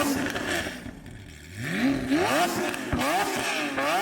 Oh, my God.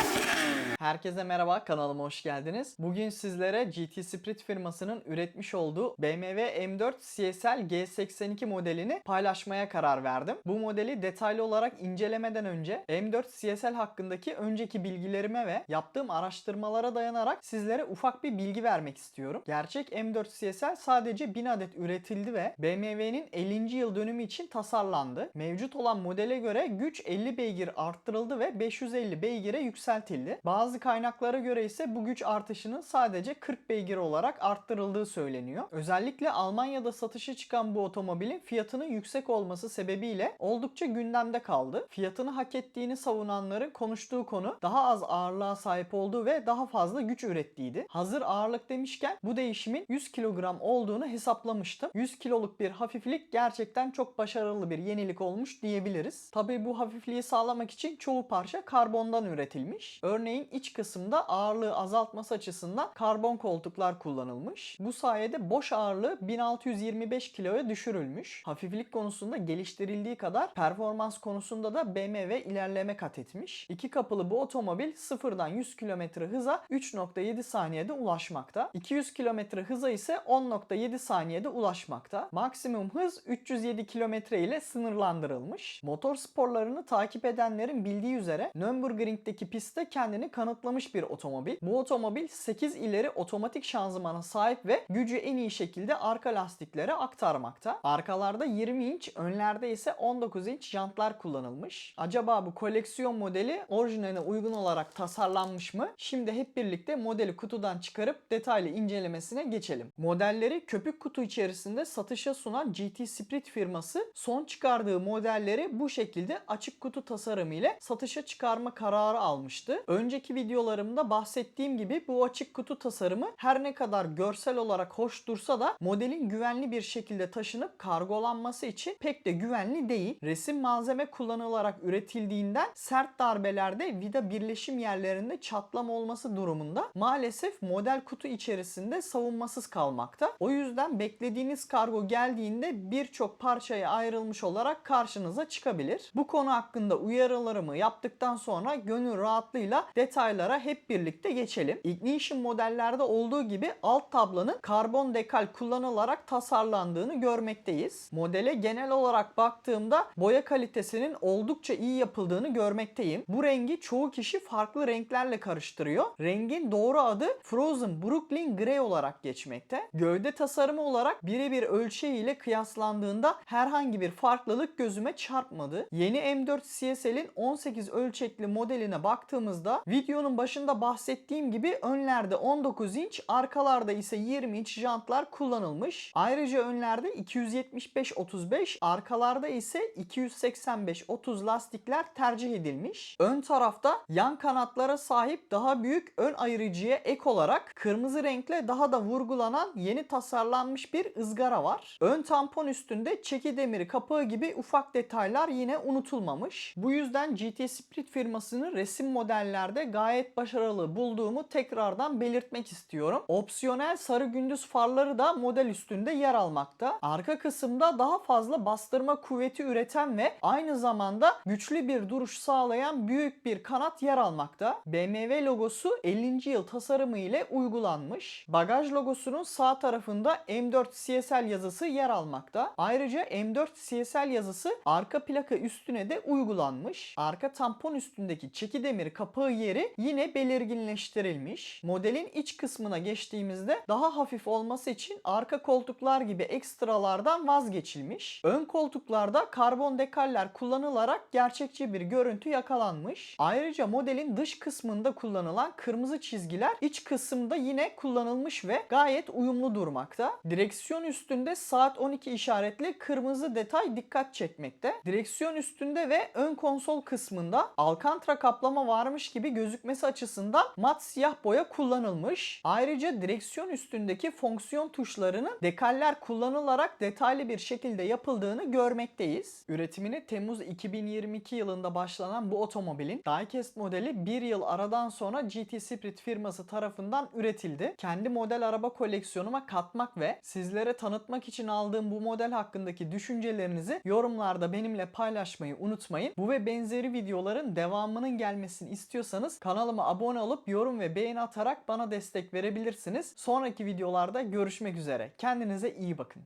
Herkese merhaba, kanalıma hoş geldiniz. Bugün sizlere GT Sprit firmasının üretmiş olduğu BMW M4 CSL G82 modelini paylaşmaya karar verdim. Bu modeli detaylı olarak incelemeden önce M4 CSL hakkındaki önceki bilgilerime ve yaptığım araştırmalara dayanarak sizlere ufak bir bilgi vermek istiyorum. Gerçek M4 CSL sadece 1000 adet üretildi ve BMW'nin 50. yıl dönümü için tasarlandı. Mevcut olan modele göre güç 50 beygir arttırıldı ve 550 beygire yükseltildi. Bazı kaynaklara göre ise bu güç artışının sadece 40 beygir olarak arttırıldığı söyleniyor. Özellikle Almanya'da satışa çıkan bu otomobilin fiyatının yüksek olması sebebiyle oldukça gündemde kaldı. Fiyatını hak ettiğini savunanların konuştuğu konu daha az ağırlığa sahip olduğu ve daha fazla güç ürettiğiydi. Hazır ağırlık demişken bu değişimin 100 kilogram olduğunu hesaplamıştım. 100 kiloluk bir hafiflik gerçekten çok başarılı bir yenilik olmuş diyebiliriz. Tabii bu hafifliği sağlamak için çoğu parça karbondan üretilmiş. Örneğin iç kısımda ağırlığı azaltması açısından karbon koltuklar kullanılmış. Bu sayede boş ağırlığı 1625 kiloya düşürülmüş. Hafiflik konusunda geliştirildiği kadar performans konusunda da BMW ilerleme kat etmiş. İki kapılı bu otomobil sıfırdan 100 km hıza 3.7 saniyede ulaşmakta. 200 km hıza ise 10.7 saniyede ulaşmakta. Maksimum hız 307 km ile sınırlandırılmış. Motor sporlarını takip edenlerin bildiği üzere Nürburgring'deki pistte kendini kanıtlamış bir otomobil. Bu otomobil 8 ileri otomatik şanzımana sahip ve gücü en iyi şekilde arka lastiklere aktarmakta. Arkalarda 20 inç, önlerde ise 19 inç jantlar kullanılmış. Acaba bu koleksiyon modeli orijinaline uygun olarak tasarlanmış mı? Şimdi hep birlikte modeli kutudan çıkarıp detaylı incelemesine geçelim. Modelleri köpük kutu içerisinde satışa sunan GT Sprit firması son çıkardığı modelleri bu şekilde açık kutu tasarımı ile satışa çıkarma kararı almıştı. Önceki videolarımda bahsettiğim gibi bu açık kutu tasarımı her ne kadar görsel olarak hoş dursa da modelin güvenli bir şekilde taşınıp kargolanması için pek de güvenli değil. Resim malzeme kullanılarak üretildiğinden sert darbelerde vida birleşim yerlerinde çatlama olması durumunda maalesef model kutu içerisinde savunmasız kalmakta. O yüzden beklediğiniz kargo geldiğinde birçok parçaya ayrılmış olarak karşınıza çıkabilir. Bu konu hakkında uyarılarımı yaptıktan sonra gönül rahatlığıyla detaylara hep birlikte geçelim. Ignition modellerde olduğu gibi alt tablanın karbon dekal kullanılarak tasarlandığını görmekteyiz. Modele genel olarak baktığımda boya kalitesinin oldukça iyi yapıldığını görmekteyim. Bu rengi çoğu kişi farklı renklerle karıştırıyor. Rengin doğru adı Frozen Brooklyn Grey olarak geçmekte. Gövde tasarımı olarak birebir ölçeğiyle kıyaslandığında herhangi bir farklılık gözüme çarpmadı. Yeni M4 CSL'in 18 ölçekli modeline baktığımızda videonun başında bahsettiğim gibi önlerde 19 inç, arkalarda ise 20 inç jantlar kullanılmış. Ayrıca önlerde 275-35, arkalarda ise 285-30 lastikler tercih edilmiş. Ön tarafta yan kanatlara sahip daha büyük ön ayırıcıya ek olarak kırmızı renkle daha da vurgulanan yeni tasarlanmış bir ızgara var. Ön tampon üstünde çeki demiri kapağı gibi ufak detaylar yine unutulmamış. Bu yüzden GT Sprit firmasının resim modellerde gayet başarılı bulduğumu tekrardan belirtmek istiyorum. Opsiyonel sarı gündüz farları da model üstünde yer almakta. Arka kısımda daha fazla bastırma kuvveti üreten ve aynı zamanda güçlü bir duruş sağlayan büyük bir kanat yer almakta. BMW logosu 50. yıl tasarımı ile uygulanmış. Bagaj logosunun sağ tarafında M4 CSL yazısı yer almakta. Ayrıca M4 CSL yazısı arka plaka üstüne de uygulanmış. Arka tampon üstündeki çeki demir kapağı yeri yine belirginleştirilmiş. Modelin iç kısmına geçtiğimizde daha hafif olması için arka koltuklar gibi ekstralardan vazgeçilmiş. Ön koltuklarda karbon dekaller kullanılarak gerçekçi bir görüntü yakalanmış. Ayrıca modelin dış kısmında kullanılan kırmızı çizgiler iç kısımda yine kullanılmış ve gayet uyumlu durmakta. Direksiyon üstünde saat 12 işaretli kırmızı detay dikkat çekmekte. Direksiyon üstünde ve ön konsol kısmında alkantara kaplama varmış gibi gözükmekte gözükmesi açısından mat siyah boya kullanılmış. Ayrıca direksiyon üstündeki fonksiyon tuşlarının dekaller kullanılarak detaylı bir şekilde yapıldığını görmekteyiz. Üretimini Temmuz 2022 yılında başlanan bu otomobilin diecast modeli bir yıl aradan sonra GT Spirit firması tarafından üretildi. Kendi model araba koleksiyonuma katmak ve sizlere tanıtmak için aldığım bu model hakkındaki düşüncelerinizi yorumlarda benimle paylaşmayı unutmayın. Bu ve benzeri videoların devamının gelmesini istiyorsanız kanalıma abone olup yorum ve beğeni atarak bana destek verebilirsiniz. Sonraki videolarda görüşmek üzere. Kendinize iyi bakın.